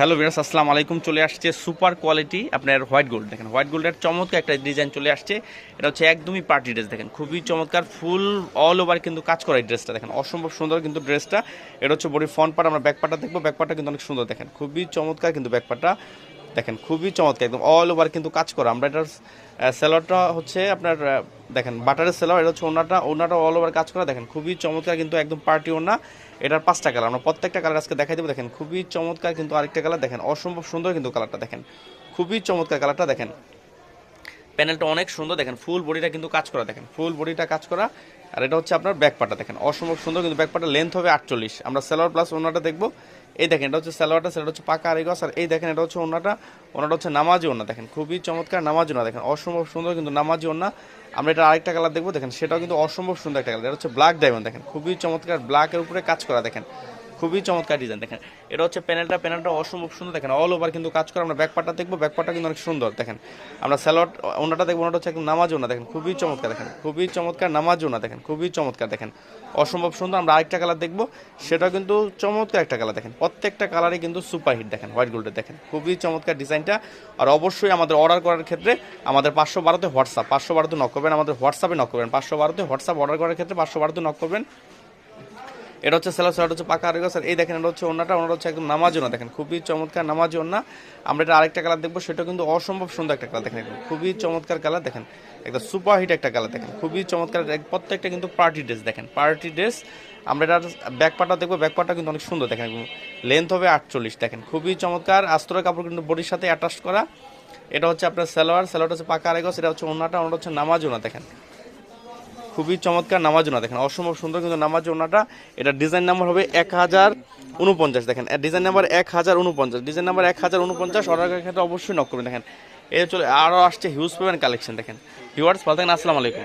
Hello বিরাস আসসালাম আলাইকুম। চলে আসছে সুপার কোয়ালিটি আপনার হোয়াইট গোল্ড। দেখেন, হোয়াইট গোল্ডের চমৎকার একটা ডিজাইন চলে আসছে। এটা হচ্ছে একদমই পার্টি ড্রেস, দেখেন, খুবই চমৎকার, ফুল অল ওভার কিন্তু কাজ করা এই ড্রেসটা, দেখেন, অসম্ভব সুন্দর কিন্তু ড্রেসটা। এটা হচ্ছে বডি ফ্রন্ট পার্ট, আমরা ব্যাক পার্টটা দেখব, ব্যাক পার্টটা কিন্তু অনেক সুন্দর, দেখেন, খুবই চমৎকার কিন্তু ব্যাক পার্টটা। দেখেন, খুবই চমৎকার, একদম অল ওভার কিন্তু কাজ করা। আমরা এটার সেলারটা হচ্ছে আপনার দেখেন বাটারের সেলার এটা হচ্ছে ওনাটা ওনাটা অল ওভার কাজ করা। দেখেন, খুবই চমৎকার কিন্তু একদম পার্টি ওনা এটার পাঁচটা কালার আমরা প্রত্যেকটা কালার আজকে দেখাই দেবো। দেখেন, খুবই চমৎকার কিন্তু আরেকটা কালার দেখেন, অসম্ভব সুন্দর কিন্তু কালারটা দেখেন। খুবই চমৎকার কালারটা দেখেন। প্যানেলটা অনেক সুন্দর, দেখেন ফুল বডিটা কিন্তু কাজ করা, দেখেন ফুল বডিটা কাজ করা। আর এটা হচ্ছে আপনার ব্যাক পাটা দেখেন অসম্ভব সুন্দর, কিন্তু ব্যাক পাটা লেন্থ হবে আটচল্লিশ। আমরা সেলোয়ার প্লাস ওনাটা দেখব। এই দেখেন, এটা হচ্ছে সেলোয়ারটা সেটা হচ্ছে পাকা আরেগস আর এই দেখেন, এটা হচ্ছে ওনাটা ওনাটা হচ্ছে নামাজি ওনা, দেখেন খুবই চমৎকার নামাজি ওনা, দেখেন অসম্ভব সুন্দর কিন্তু নামাজি ওনা। আমরা এটা আরেকটা কালার দেখব, দেখেন সেটাও কিন্তু অসম্ভব সুন্দর একটা কালার এটা হচ্ছে ব্ল্যাক ডায়মন্ড দেখেন খুবই চমৎকার ব্ল্যাকের উপরে কাজ করা, দেখেন। খুবই চমৎকার ডিজাইন দেখেন। এটা হচ্ছে প্যানেলটা প্যানেলটা অসম্ভব সুন্দর, দেখেন অল ওভার কিন্তু কাজ করে, আমরা ব্যাক পার্টটা দেখব ব্যাক পার্টটা কিন্তু অনেক সুন্দর, দেখেন। আমরা স্যালোয়ার ওনাটা দেখব, ওনাটা হচ্ছে একদম নামাজও না দেখেন, খুবই চমৎকার, দেখেন, খুবই চমৎকার নামাজও না দেখেন, খুবই চমৎকার, দেখেন। অসম্ভব সুন্দর, আমরা আরেকটা কালার দেখব সেটাও কিন্তু চমৎকার একটা কালার দেখেন। প্রত্যেকটা কালারই কিন্তু সুপার হিট দেখেন হোয়াইট গোল্ডের দেখেন। খুবই চমৎকার ডিজাইনটা আর অবশ্যই আমাদের অর্ডার করার ক্ষেত্রে আমাদের পাঁচশো বারোতে হোয়াটসঅ্যাপ পাঁচশো বারোতে নক করবেন, আমাদের হোয়াটসঅ্যাপে নক করবেন, পাঁচশো বারোতে হোয়াটসঅ্যাপ অর্ডার করার ক্ষেত্রে পাঁচশো বারোতে নক করবেন। এটা হচ্ছে সেলার সেলার হচ্ছে পাকা আরেগো স্যার এই দেখেন, এটা হচ্ছে ওনাটা ওনাটা হচ্ছে একদম নামাজ ওনা দেখেন, খুবই চমৎকার নামাজ ওনা আমরা এটা আরেকটা কালার দেখব, সেটা কিন্তু অসম্ভব সুন্দর একটা কালার। দেখেন খুবই চমৎকার কালার। দেখেন একদম সুপার হিট একটা কালার। দেখেন, খুবই চমৎকার। প্রত্যেকটা কিন্তু পার্টি ড্রেস, দেখেন, পার্টি ড্রেস। আমরা এটার ব্যাক পাটা দেখব, ব্যাক পাটা কিন্তু অনেক সুন্দর। দেখেন লেন্থ হবে আটচল্লিশ। দেখেন, খুবই চমৎকার। আস্তরের কাপড় কিন্তু বডির সাথে অ্যাটাচ করা। এটা হচ্ছে আপনার সালোয়ার, সালোয়ারটা হচ্ছে পাকা আরেগো এটা হচ্ছে ওনাটা ওনাটা হচ্ছে নামাজ ওনা দেখেন খুবই চমৎকার নামাজ ওনা দেখেন, অসম্ভব সুন্দর কিন্তু নামাজ ওনাটা। এটা ডিজাইন নাম্বার হবে এক হাজার উনপঞ্চাশ দেখেন ডিজাইন নাম্বার এক হাজার উনপঞ্চাশ ডিজাইন নাম্বার এক হাজার উনপঞ্চাশ অর্ডার ক্ষেত্রে অবশ্যই নক করবেন, দেখেন। এর চলে আরও আসছে হিউজ পেমেন্ট কালেকশন দেখেন। হিউয়ার্স ভালো থাকেন, আসসালামু আলাইকুম।